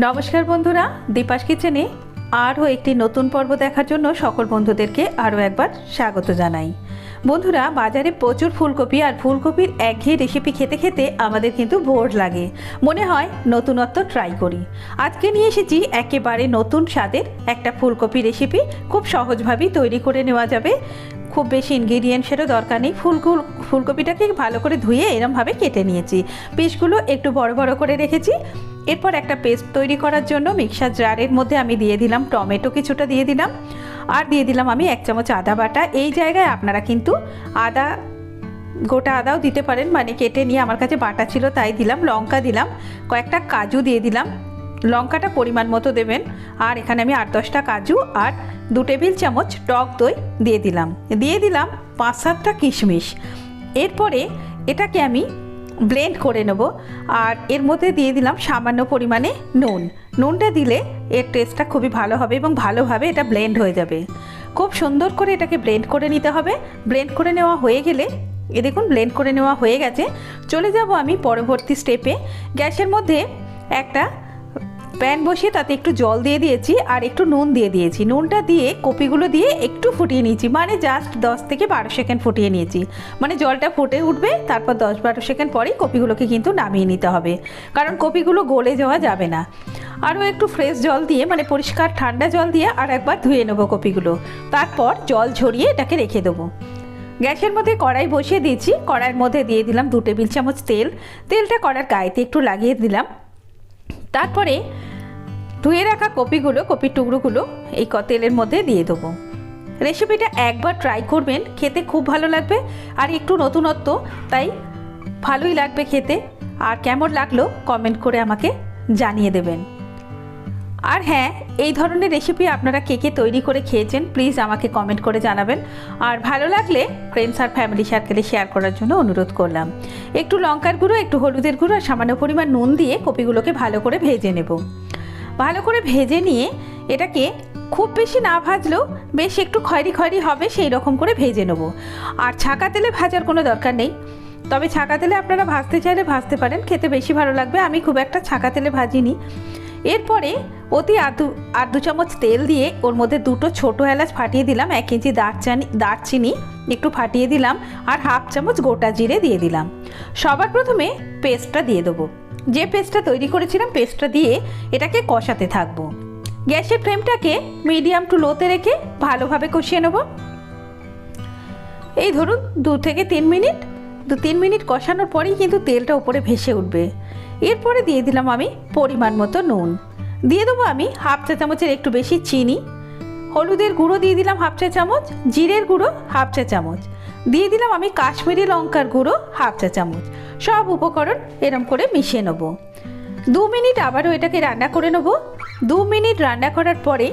নমস্কার বন্ধুরা, দীপাস কিচেনে আরও একটি নতুন পর্ব দেখার জন্য সকল বন্ধুদেরকে আরও একবার স্বাগত জানাই। বন্ধুরা, বাজারে প্রচুর ফুলকপি আর ফুলকপির একঘেয়ে রেসিপি খেতে খেতে আমাদের কিন্তু বোর লাগে। মনে হয় নতুনত্ব ট্রাই করি। আজকে নিয়ে এসেছি একেবারে নতুন স্বাদের একটা ফুলকপি রেসিপি খুব সহজভাবেই তৈরি করে নেওয়া যাবে। খুব বেশি ইনগ্রিডিয়েন্টসেরও দরকার নেই। ফুলগুলো ফুলকপিটাকে ভালো করে ধুয়ে এরমভাবে কেটে নিয়েছি। পিসগুলো একটু বড় বড় করে রেখেছি। এরপর একটা পেস্ট তৈরি করার জন্য মিক্সার জারের মধ্যে আমি দিয়ে দিলাম টমেটো কিছুটা দিয়ে দিলাম। আর দিয়ে দিলাম আমি এক চামচ আদা বাটা। এই জায়গায় আপনারা কিন্তু আদা, গোটা আদাও দিতে পারেন। মানে কেটে নিয়ে আমার কাছে বাটা ছিল তাই দিলাম, লঙ্কা দিলাম, কয়েকটা কাজু দিয়ে দিলাম। লঙ্কাটা পরিমাণ মতো দেবেন। আর এখানে আমি আট দশটা কাজু আর দু টেবিল চামচ টক দই দিয়ে দিলাম। দিয়ে দিলাম পাঁচ সাতটা কিশমিশ। এরপরে এটাকে আমি ব্লেন্ড করে নেব। আর এর মধ্যে দিয়ে দিলাম সামান্য পরিমাণে নুন। নুনটা দিলে এর টেস্টটা খুবই ভালো হবে এবং ভালোভাবে এটা ব্লেন্ড হয়ে যাবে। খুব সুন্দর করে এটাকে ব্লেন্ড করে নিতে হবে। ব্লেন্ড করে নেওয়া হয়ে গেলে, এ দেখুন ব্লেন্ড করে নেওয়া হয়ে গেছে। চলে যাব আমি পরবর্তী স্টেপে গ্যাসের মধ্যে একটা প্যান বসিয়ে তাতে একটু জল দিয়ে দিয়েছি আর একটু নুন দিয়ে দিয়েছি। নুনটা দিয়ে কপিগুলো দিয়ে একটু ফুটিয়ে নিয়েছি। মানে জাস্ট দশ থেকে বারো সেকেন্ড ফুটিয়ে নিয়েছি। মানে জলটা ফুটে উঠবে, তারপর দশ বারো সেকেন্ড পরেই কপিগুলোকে কিন্তু নামিয়ে নিতে হবে। কারণ কপিগুলো গলে যাওয়া যাবে না। আরও একটু ফ্রেশ জল দিয়ে মানে পরিষ্কার ঠান্ডা জল দিয়ে আর একবার ধুয়ে নেব কপিগুলো। তারপর জল ঝরিয়ে এটাকে রেখে দেবো। গ্যাসের মধ্যে কড়াই বসিয়ে দিয়েছি। কড়াইয়ের মধ্যে দিয়ে দিলাম দু টেবিল চামচ তেল। তেলটা কড়ার গায়েতে একটু লাগিয়ে দিলাম। তারপরে ধুয়ে রাখা কপিগুলো, কপির টুকরোগুলো এই তেলের মধ্যে দিয়ে দেবো। রেসিপিটা একবার ট্রাই করবেন, খেতে খুব ভালো লাগবে আর একটু নতুনত্ব, তাই ভালোই লাগবে খেতে। আর কেমন লাগল কমেন্ট করে আমাকে জানিয়ে দেবেন। আর হ্যাঁ এই ধরনের রেসিপি আপনারা কে কে তৈরি করে খেয়েছেন প্লিজ আমাকে কমেন্ট করে জানাবেন। আর ভালো লাগলে ফ্রেন্ডস আর ফ্যামিলি সার্কেলে শেয়ার করার জন্য অনুরোধ করলাম। একটু লঙ্কার গুঁড়ো, একটু হলুদের গুঁড়ো আর সামান্য পরিমাণ নুন দিয়ে কপিগুলোকে ভালো করে ভেজে নেব। ভালো করে ভেজে নিয়ে এটাকে খুব বেশি না ভাজলেও বেশ একটু খয়রি খয়রি হবে, সেই রকম করে ভেজে নেব। আর ছাকা তেলে ভাজার কোনো দরকার নেই। তবে ছাকা তেলে আপনারা ভাজতে চাইলে ভাজতে পারেন, খেতে বেশি ভালো লাগবে। আমি খুব একটা ছাকা তেলে ভাজিনি। এরপরে অতি আধু আর দু চামচ তেল দিয়ে ওর মধ্যে দুটো ছোটো এলাচ ফাটিয়ে দিলাম, এক ইঞ্চি দারচানি, দারচিনি একটু ফাটিয়ে দিলাম আর হাফ চামচ গোটা জিরে দিয়ে দিলাম। সবার প্রথমে পেস্টটা দিয়ে দেবো। যে পেস্টটা তৈরি করেছিলাম, পেস্টটা দিয়ে এটাকে কষাতে থাকব। গ্যাসের ফ্লেমটাকে মিডিয়াম টু লোতে রেখে ভালোভাবে কষিয়ে নেব। এই ধরুন, দু থেকে তিন মিনিট, দু তিন মিনিট কষানোর পরেই কিন্তু তেলটা উপরে ভেসে উঠবে। এরপরে দিয়ে দিলাম আমি পরিমাণ মতো নুন। দিয়ে দেবো আমি হাফ চা চামচের একটু বেশি চিনি। হলুদের গুঁড়ো দিয়ে দিলাম হাফ চা চামচ, জিরের গুঁড়ো হাফ চা চামচ। দিয়ে দিলাম আমি কাশ্মীরি লঙ্কার গুঁড়ো হাফ চা চামচ। সব উপকরণ এরম করে মিশিয়ে নেব। দু মিনিট আবারও এটাকে রান্না করে নেব। দু মিনিট রান্না করার পরে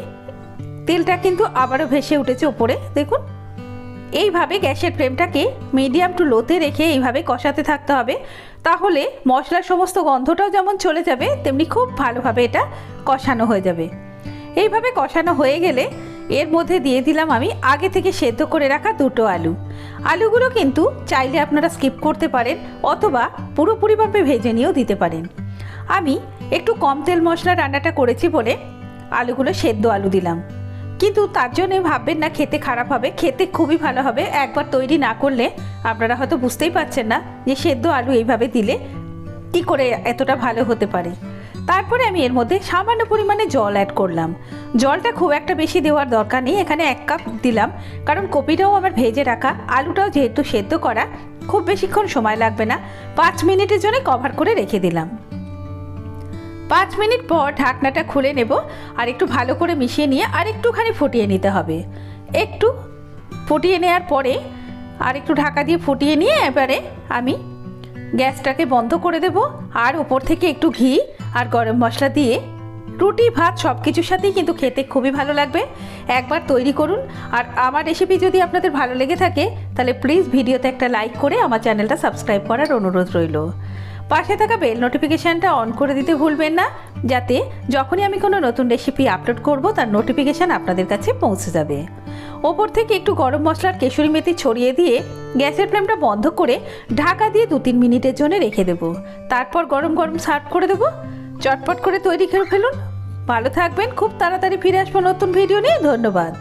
তেলটা কিন্তু আবারও ভেসে উঠেছে উপরে দেখুন। এইভাবে গ্যাসের ফ্লেমটাকে মিডিয়াম টু লোতে রেখে এইভাবে কষাতে থাকতে হবে। তাহলে মশলার সমস্ত গন্ধটাও যেমন চলে যাবে, তেমনি খুব ভালোভাবে এটা কষানো হয়ে যাবে। এইভাবে কষানো হয়ে গেলে এর মধ্যে দিয়ে দিলাম আমি আগে থেকে সেদ্ধ করে রাখা দুটো আলু। আলুগুলো কিন্তু চাইলে আপনারা স্কিপ করতে পারেন অথবা পুরোপুরিভাবে ভেজে নিয়েও দিতে পারেন। আমি একটু কম তেল মশলা রান্নাটা করেছি বলে আলুগুলো সেদ্ধ আলু দিলাম। কিন্তু তার জন্য ভাববেন না, খেতে খারাপ হবে, খেতে খুবই ভালো হবে। একবার তৈরি না করলে আপনারা হয়তো বুঝতেই পারছেন না যে সেদ্ধ আলু এইভাবে দিলে কি করে এতটা ভালো হতে পারে। তারপরে আমি এর মধ্যে সামান্য পরিমাণে জল অ্যাড করলাম। জলটা খুব একটা বেশি দেওয়ার দরকার নেই, এখানে এক কাপ দিলাম। কারণ কপিটাও আমার ভেজে রাখা, আলুটাও যেহেতু সেদ্ধ করা, খুব বেশিক্ষণ সময় লাগবে না। পাঁচ মিনিটের জন্য কভার করে রেখে দিলাম। পাঁচ মিনিট পর ঢাকনাটা খুলে নেব আর একটু ভালো করে মিশিয়ে নিয়ে আর একটুখানি ফুটিয়ে নিতে হবে। একটু ফুটিয়ে নেওয়ার পরে আর একটু ঢাকা দিয়ে ফুটিয়ে নিয়ে এবারে আমি গ্যাসটাকে বন্ধ করে দেব আর ওপর থেকে একটু ঘি আর গরম মশলা দিয়ে রুটি, ভাত সব কিছুর সাথেই কিন্তু খেতে খুবই ভালো লাগবে। একবার তৈরি করুন আর আমার রেসিপি যদি আপনাদের ভালো লেগে থাকে তাহলে প্লিজ ভিডিওতে একটা লাইক করে আমার চ্যানেলটা সাবস্ক্রাইব করার অনুরোধ রইল। পাশে থাকা বেল নোটিফিকেশানটা অন করে দিতে ভুলবেন না, যাতে যখনই আমি কোনো নতুন রেসিপি আপলোড করব, তার নোটিফিকেশান আপনাদের কাছে পৌঁছে যাবে। ওপর থেকে একটু গরম মশলার কেশরি মেথি ছড়িয়ে দিয়ে গ্যাসের ফ্লেমটা বন্ধ করে ঢাকা দিয়ে দু তিন মিনিটের জন্য রেখে দেবো। তারপর গরম গরম সার্ভ করে দেবো। চটপট করে তৈরি করে ফেলুন। ভালো থাকবেন, খুব তাড়াতাড়ি ফিরে আসব নতুন ভিডিও নিয়ে। ধন্যবাদ।